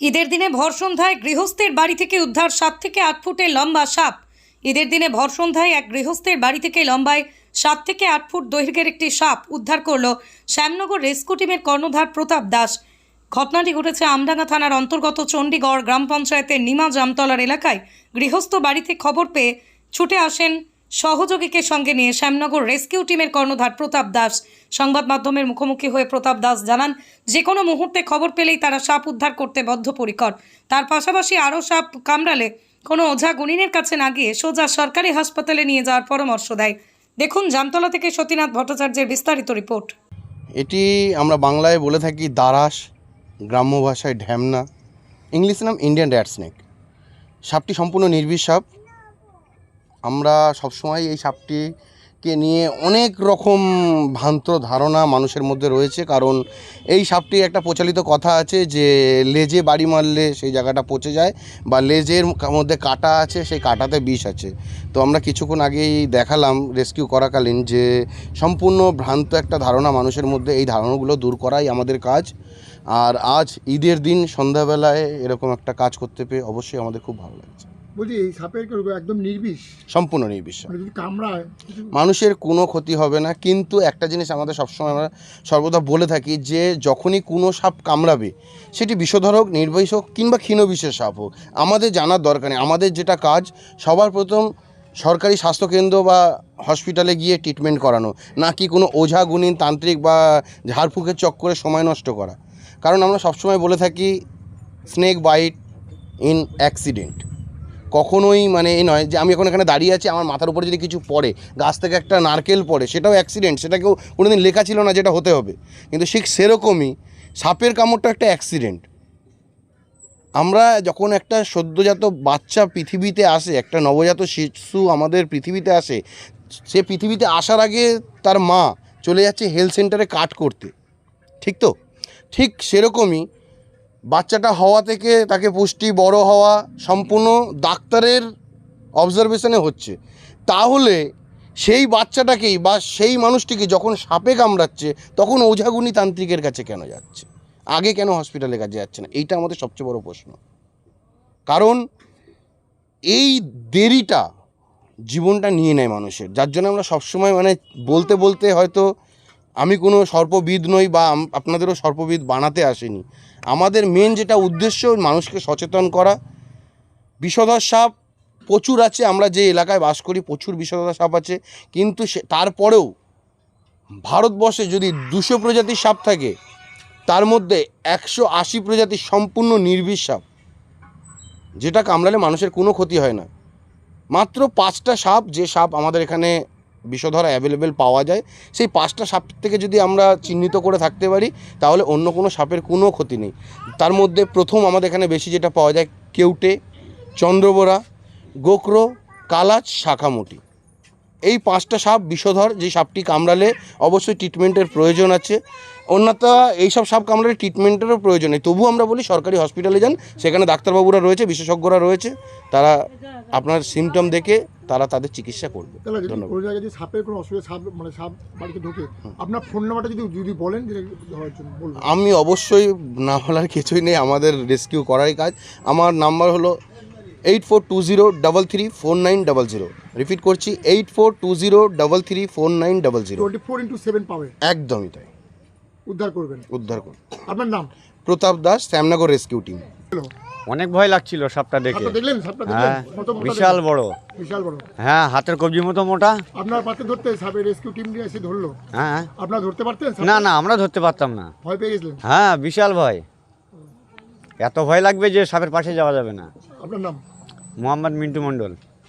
ঈদের দিনে ভর সন্ধ্যায় গৃহস্থের বাড়ি থেকে উদ্ধার সাত থেকে আট ফুটের লম্বা সাপ। ঈদের দিনে ভর সন্ধ্যায় এক গৃহস্থের বাড়ি থেকে লম্বায় সাত থেকে আট ফুট দৈর্ঘ্যের একটি সাপ উদ্ধার করল শ্যামনগর রেস্কিউ টিমের কর্ণধার প্রতাপ দাস। ঘটনাটি ঘটেছে আমডাঙ্গা থানার অন্তর্গত চণ্ডীগড় গ্রাম পঞ্চায়েতের নিমা জামতলার এলাকায়। গৃহস্থ বাড়িতে খবর পেয়ে ছুটে আসেন সহযোগীকে সঙ্গে নিয়ে শ্যামনগর রেস্কিউ টিমের কর্ণধার প্রতাপ দাস সংবাদ মাধ্যমের মুখোমুখি হয়ে প্রতাপ দাস জানান যে কোনো মুহূর্তে খবর পেলেই তারা সাপ উদ্ধার করতে বদ্ধপরিকর। তার পাশাপাশি আরও সাপ কামড়ালে কোনো ওঝা গুণিনের কাছে না গিয়ে সোজা সরকারি হাসপাতালে নিয়ে যাওয়ার পরামর্শ দেয়। দেখুন, জামতলা থেকে সতীনাথ ভট্টাচার্যের বিস্তারিত রিপোর্ট। এটি আমরা বাংলায় বলে থাকি দারাস, গ্রাম্য ভাষায় ঢ্যামনা, ইংলিশ নাম ইন্ডিয়ান র্যাট স্নেক সাপটি সম্পূর্ণ নির্বিষ সাপ আমরা সবসময় এই সাপটিকে নিয়ে অনেক রকম ভ্রান্ত ধারণা মানুষের মধ্যে রয়েছে। কারণ এই সাপটি একটা প্রচলিত কথা আছে যে, লেজে বাড়ি মারলে সেই জায়গাটা পচে যায় বা লেজের মধ্যে কাটা আছে সেই কাটাতে বিষ আছে। তো আমরা কিছুক্ষণ আগেই দেখালাম রেস্কিউ করাকালীন যে, সম্পূর্ণ ভ্রান্ত একটা ধারণা মানুষের মধ্যে এই ধারণাগুলো দূর করাই আমাদের কাজ। আর আজ ঈদের দিন সন্ধ্যাবেলায় এরকম একটা কাজ করতে পেয়ে অবশ্যই আমাদের খুব ভালো লাগছে। বলছি এই সাপের একদম নির্বিষ? সম্পূর্ণ নির্বিশ্বাস মানে যদি কামড়ায় মানুষের কোনো ক্ষতি হবে না কিন্তু একটা জিনিস আমাদের সবসময় আমরা সর্বদা বলে থাকি যে যখনই কোনো সাপ কামড়াবে সেটি বিষধর হোক নির্বিষ হোক কিংবা ক্ষীণবিষের সাপ হোক আমাদের জানার দরকার নেই। আমাদের যেটা কাজ সবার প্রথম সরকারি স্বাস্থ্যকেন্দ্র বা হসপিটালে গিয়ে ট্রিটমেন্ট করানো না কি কোনো ওঝা গুণিন তান্ত্রিক বা ঝাড়ফুঁকের চক্করে সময় নষ্ট করা। কারণ আমরা সবসময় বলে থাকি স্নেক বাইট ইন অ্যাক্সিডেন্ট। কখনোই মানে এই নয় যে আমি এখন এখানে দাঁড়িয়ে আছি, আমার মাথার উপরে যদি কিছু পড়ে, গাছ থেকে একটা নারকেল পড়ে, সেটাও অ্যাক্সিডেন্ট সেটাকেও কোনোদিন লেখা ছিল না যেটা হতে হবে। কিন্তু ঠিক সেরকমই সাপের কামড়টা একটা অ্যাক্সিডেন্ট আমরা যখন একটা সদ্যজাত বাচ্চা পৃথিবীতে আসে, একটা নবজাত শিশু আমাদের পৃথিবীতে আসে, সে পৃথিবীতে আসার আগে তার মা চলে যাচ্ছে হেলথ সেন্টারে কাট করতে। ঠিক তো? ঠিক সেরকমই বাচ্চাটা হওয়া থেকে তাকে পুষ্টি, বড় হওয়া সম্পূর্ণ ডাক্তারের অবজারভেশনে হচ্ছে। তাহলে সেই বাচ্চাটাকেই বা সেই মানুষটিকে যখন সাপে কামড়াচ্ছে, তখন ওঝাগুনি তান্ত্রিকের কাছে কেন যাচ্ছে? আগে কেন হসপিটালের কাছে যাচ্ছে না? এইটা আমাদের সবচেয়ে বড় প্রশ্ন। কারণ এই দেরিটা জীবনটা নিয়ে নেয় মানুষের। যার জন্য আমরা সবসময় মানে বলতে বলতে হয়তো আমি কোনো সর্পবিদ নই বা আপনাদেরও সর্পবিদ বানাতে আসেনি। আমাদের মেন যেটা উদ্দেশ্য মানুষকে সচেতন করা। বিষধর সাপ প্রচুর আছে, আমরা যে এলাকায় বাস করি প্রচুর বিষধর সাপ আছে। কিন্তু সে তারপরেও ভারতবর্ষে যদি দুশো প্রজাতির সাপ থাকে, তার মধ্যে একশো আশি প্রজাতির সম্পূর্ণ নির্বিষ সাপ। যেটা কামড়ালে মানুষের কোনো ক্ষতি হয় না। মাত্র পাঁচটা সাপ, যে সাপ আমাদের এখানে বিষধর অ্যাভেলেবেল পাওয়া যায়, সেই পাঁচটা সাপ থেকে যদি আমরা চিহ্নিত করে থাকতে পারি, তাহলে অন্য কোনো সাপের কোনো ক্ষতি নেই। তার মধ্যে প্রথম আমাদের এখানে বেশি যেটা পাওয়া যায়, কেউটে, চন্দ্রবোরা, গোকরো, কালাচ, শাখামুটি। এই পাঁচটা সাপ বিষধর যে সাপটি কামড়ালে অবশ্যই ট্রিটমেন্টের প্রয়োজন আছে। অন্যত এইসব সাপ কামড়ালে ট্রিটমেন্টেরও প্রয়োজন নেই। তবু আমরা বলি সরকারি হসপিটালে যান সেখানে ডাক্তারবাবুরা রয়েছে বিশেষজ্ঞরা রয়েছে তারা আপনার সিমটম দেখে তারা তাদের চিকিৎসা করবে। ধন্যবাদ। কোনো যদি সাপের কোনো অসুবিধা সাপ মানে সাপ বাড়িতে ঢোকে আপনার ফোন নাম্বারটা যদি যদি বলেন আমি অবশ্যই না বলার কিছুই নেই আমাদের রেস্কিউ করারই কাজ। আমার নাম্বার হলো eight four two zero double three four nine double zero. Repeat করছি eight four two zero double three four nine double zero. Twenty four into seven পাবে। একদমই তাই। উদ্ধার করবেন। উদ্ধার করুন। আপনার নাম? Pratap Das Shyamnagar rescue team. অনেক ভয় লাগছিল সাপটা দেখে। দেখলেন? সাপটা দেখলেন? হ্যাঁ কত মোটা বিশাল দেখলেন? বড়। বিশাল বড়। হ্যাঁ হাতের কবজি মতো মোটা। আপনার পাতে ধরতে সাপের রেস্কিউ টিম নিয়ে এসে ধরলো। হ্যাঁ। আপনারা ধরতে পারতেন সাপটা? না না আমরা ধরতে পারতাম না। ভয় পেয়ে গেছিলেন? হ্যাঁ বিশাল ভয়। এত ভয় লাগবে যে সাপের পাশে যাওয়া যাবে না। আপনার নাম? মোহাম্মদ মিন্টু মণ্ডল।